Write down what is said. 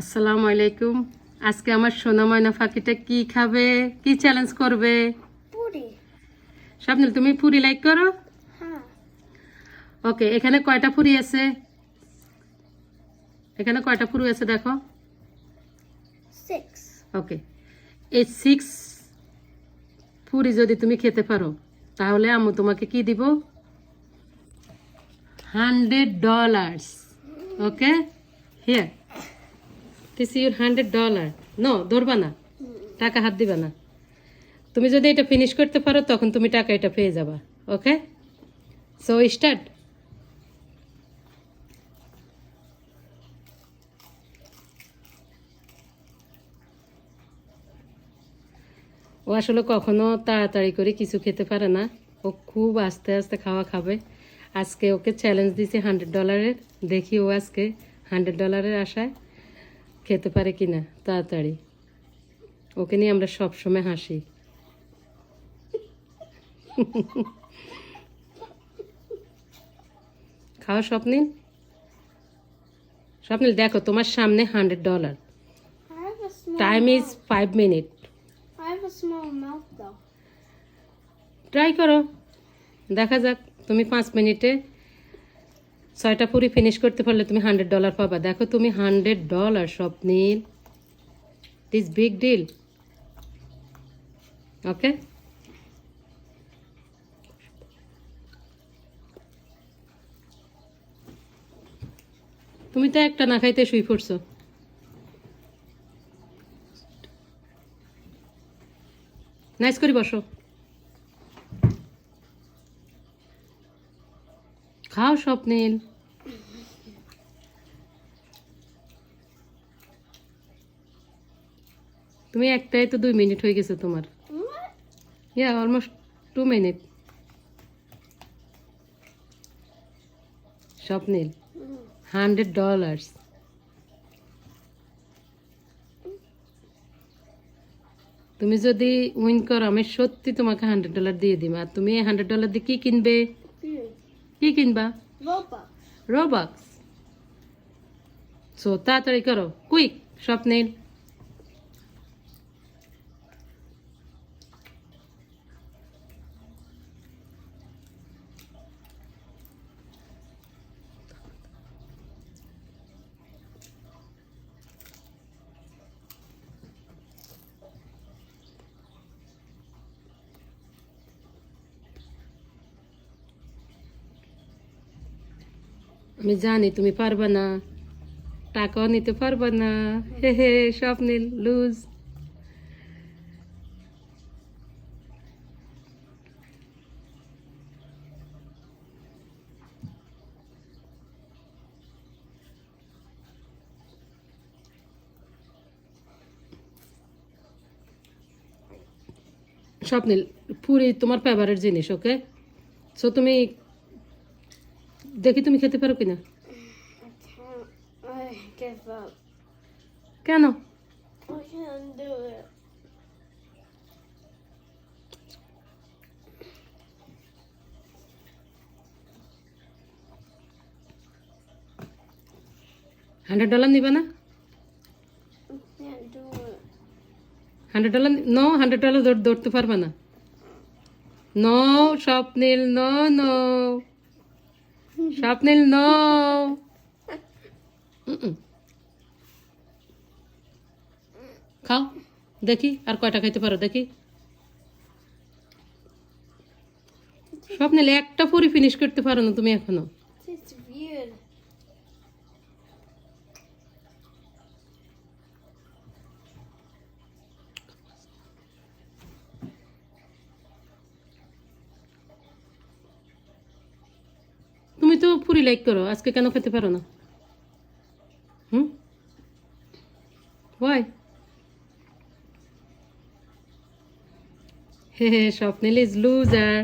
আসসালামু আলাইকুম। আজকে আমার সোনা ময়না ফাঁকিটা কি খাবে? কি চ্যালেঞ্জ করবে? স্বপ্নিল তুমি পুরি লাইক করো? হ্যাঁ। ওকে এখানে কয়টা পুরি আছে? এখানে কয়টা পুরি আছে দেখো। ওকে এই সিক্স পুরি যদি তুমি খেতে পারো তাহলে আমি তোমাকে কি দিব? Hundred dollars okay here this your hundred dollar. No, ধরবা না। টাকা হাত দিবা না। তুমি যদি এটা ফিনিশ করতে পারো, তখন তুমি টাকা এটা পেয়ে যাবা। ওকে? সো স্টার্ট ও আসলে কখনো তাড়াতাড়ি করে কিছু খেতে পারে না। ও খুব আস্তে আস্তে খাওয়া খাবে। আজকে ওকে চ্যালেঞ্জ দিয়েছি হান্ড্রেড ডলারের দেখি ও আজকে হান্ড্রেড ডলারের আশায়। খেতে পারে কি না তাড়াতাড়ি। ওকে নিয়ে আমরা সবসময় হাসি। খাওয়া স্বপ্নিল। স্বপ্নিল, দেখো তোমার সামনে hundred dollar time is five minute. Try করো। দেখা যাক, তুমি পাঁচ মিনিটে ছয়টা পুরি ফিনিশ করতে পারলে তুমি হান্ড্রেড ডলার পাবা। দেখো তুমি hundred dollar Swapnil. This big deal okay তুমি তো একটা না খাইতে শুই পড়ছো। নাইস করে বসো। খাও স্বপ্নিল তুমি একটাই তো দুই মিনিট হয়ে গেছে তোমার? Yeah almost two minute Swapnil hundred dollars তুমি যদি উইন করো, আমি সত্যি তোমাকে হান্ড্রেড ডলার দিয়ে দিব আর তুমি হান্ড্রেড ডলার দিয়ে কি কিনবে. কি কিনবা. রোবাক্স সো তাড়াতাড়ি করো। কুইক স্বপ্নিল আমি জানি তুমি পারবে না। টাকাও নিতে পারবে না। হে হে স্বপ্নিল লুজ। স্বপ্নিল পুরি তোমার ফেভারিট জিনিস ওকে সো তুমি দেখি তুমি খেতে পারো কিনা. কেন. হান্ড্রেড ডলার নিবে না hundred dollar no hundred dollar ধরতে পারবে না নো, স্বপ্নিল, ন, নো স্বপ্নিল নো খাও দেখি আর কয়টা খাইতে পারো দেখি। স্বপ্নিল একটা পুরি ফিনিশ করতে পারো না তুমি এখনও। পুরি লাইক করো, আজকে কেন খেতে পারো না? হুম? Why hey hey, Swapnil is loser